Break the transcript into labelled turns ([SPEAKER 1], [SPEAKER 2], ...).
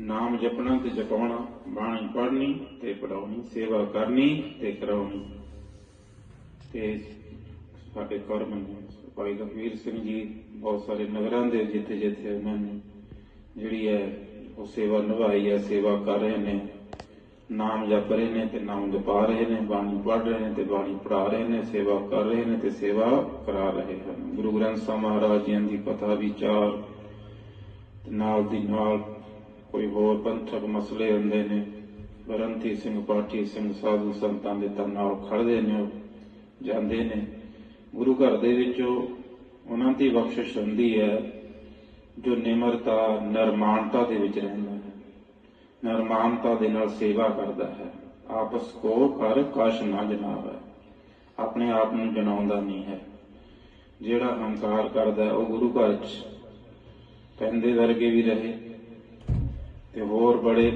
[SPEAKER 1] ਨਾਮ ਜਪਣਾ ਤੇ ਜਪਾਉਣਾ, ਬਾਣੀ ਪੜ੍ਹਨੀ ਤੇ ਪੜਾਉਣੀ ਸੇਵਾ ਕਰਨੀ ਤੇ ਕਰਾਉਣੀ। ਤੇ ਸਾਡੇ ਕਰਮ ਭਾਈ ਗੰਭੀਰ ਸਿੰਘ ਜੀ, ਬਹੁਤ ਸਾਰੇ ਨਗਰਾਂ ਦੇ ਜਿੱਥੇ ਜਿੱਥੇ ਉਹਨਾਂ ਨੇ ਜਿਹੜੀ ਹੈ, ਉਹ ਸੇਵਾ ਨਿਭਾਈ ਹੈ, ਸੇਵਾ ਕਰ ਰਹੇ ਨੇ। ਨਾਮ ਜਪ ਰਹੇ ਨੇ ਤੇ ਨਾਮ ਜਪਾ ਰਹੇ ਨੇ, ਬਾਣੀ ਪੜ੍ਹ ਰਹੇ ਨੇ ਤੇ ਬਾਣੀ ਪੜਾ ਰਹੇ ਨੇ, ਸੇਵਾ ਕਰ ਰਹੇ ਨੇ ਤੇ ਸੇਵਾ ਕਰਾ ਰਹੇ ਹਨ। ਗੁਰੂ ਗ੍ਰੰਥ ਸਾਹਿਬ ਮਹਾਰਾਜ ਜੀ ਦੀ ਕਥਾ ਵਿਚਾਰ, ਤੇ ਨਾਲ ਦੀ ਨਾਲ ਕੋਈ ਹੋਰ ਪੰਥਕ ਮਸਲੇ ਹੁੰਦੇ ਨੇ ਬਰੰਤੀ ਸਿੰਘ, ਪਾਠੀ ਸਿੰਘ, ਸਾਧੂ ਸੰਤਾਂ ਦੇ ਤਾਂ ਨਾਲ ਖੜਦੇ ਨੇ ਜਾਂਦੇ ਨੇ। ਗੁਰੂ ਘਰ ਦੇ ਵਿੱਚ ਉਹਨਾਂ ਦੀ ਬਖਸ਼ਿਸ਼ ਹੁੰਦੀ ਹੈ, ਜੋ ਨਿਮਰਤਾ ਨਰਮਾਨਤਾ ਦੇ ਵਿੱਚ ਰਹਿੰਦਾ ਹੈ। ਨਰਮਾਨਤਾ ਦੇ ਨਾਲ ਸੇਵਾ ਕਰਦਾ ਹੈ। ਆਪਸ ਕੋ ਕਰ ਕਸ਼ ਨਾ ਜਨਾਵੇ। ਆਪਣੇ ਆਪ ਨੂੰ ਜਨਾਉਂਦਾ ਨਹੀਂ ਹੈ। ਜਿਹੜਾ ਹੰਕਾਰ ਕਰਦਾ ਉਹ ਗੁਰੂ ਘਰ 'ਚ ਪੈਂਦੇ ਵਰਗੇ ਵੀ ਰਹੇ। ਤੇ ਹੋਰ ਬੜੇ